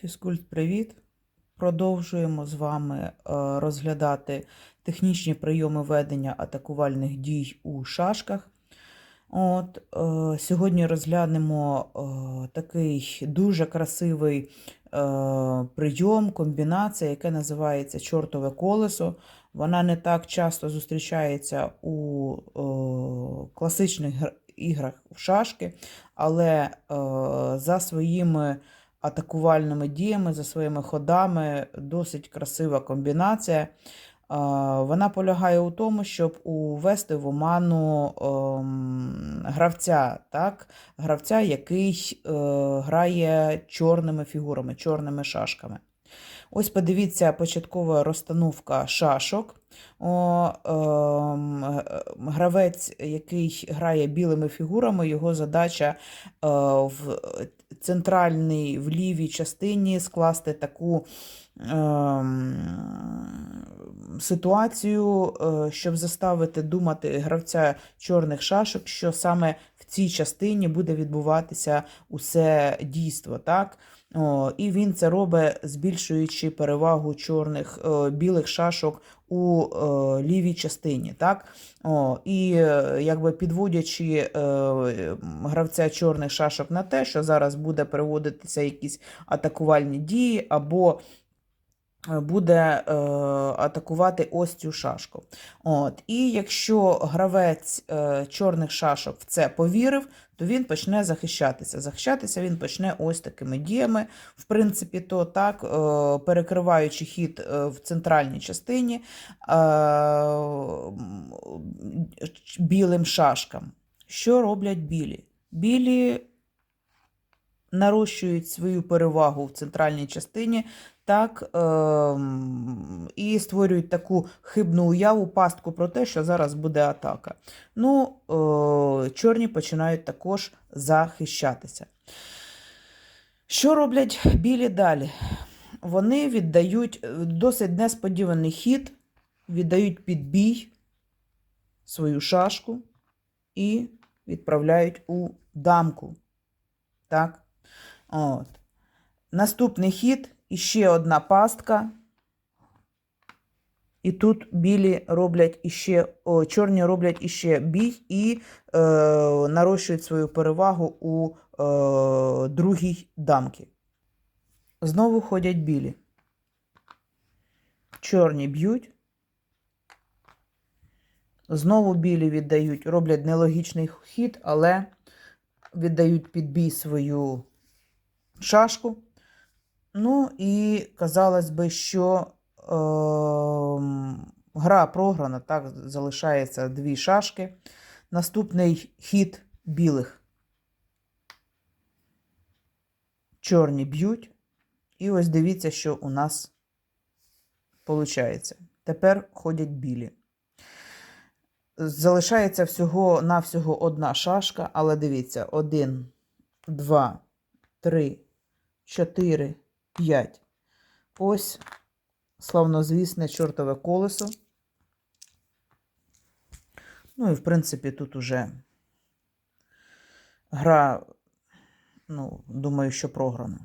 Фізкульт, привіт! Продовжуємо з вами е, розглядати технічні прийоми ведення атакувальних дій у шашках. От, е, сьогодні розглянемо е, такий дуже красивий прийом, комбінація, яка називається чортове колесо. Вона не так часто зустрічається у класичних іграх в шашки, але за своїми атакувальними діями, за своїми ходами досить красива комбінація. Вона полягає у тому, щоб увести в оману ем, гравця, так? гравця, який е, грає чорними фігурами, чорними шашками. Ось подивіться початкова розстановка шашок. О, ем, гравець, який грає білими фігурами, його задача е, в центральній, в лівій частині скласти таку ем, ситуацію, е, щоб заставити думати гравця чорних шашок, що саме в цій частині буде відбуватися усе дійство. Так? О, і він це робить, збільшуючи перевагу чорних о, білих шашок у о, лівій частині. Так? О, і е, якби підводячи о, гравця чорних шашок на те, що зараз буде переводитися якісь атакувальні дії, або е, буде е, атакувати ось цю шашку. От. І якщо гравець е, чорних шашок в це повірив, то він почне захищатися. Захищатися він почне ось такими діями. В принципі, то так, е, перекриваючи хід е, в центральній частині е, білим шашкам. Що роблять білі? Білі нарощують свою перевагу в центральній частині, так, ем, і створюють таку хибну уяву, пастку про те, що зараз буде атака. Ну, е, чорні починають також захищатися. Що роблять білі далі? Вони віддають е, досить несподіваний хід, віддають під бій свою шашку і відправляють у дамку. Так? От. Наступний хід іще одна пастка. І тут білі роблять іще, о, чорні роблять іще бій і е, нарощують свою перевагу у е, другій дамці. Знову ходять білі. Чорні б'ють. Знову білі віддають, роблять нелогічний хід, але віддають під бій свою шашку. Ну і казалось би, що ем, гра програна, так, залишається дві шашки. Наступний хід білих. Чорні б'ють. І ось дивіться, що у нас виходить. Тепер ходять білі. Залишається всього навсього одна шашка, але дивіться: один, два, три, чотири, п'ять. Ось славнозвісне чортове колесо. Ну і, в принципі, тут уже гра, ну, думаю, що програна.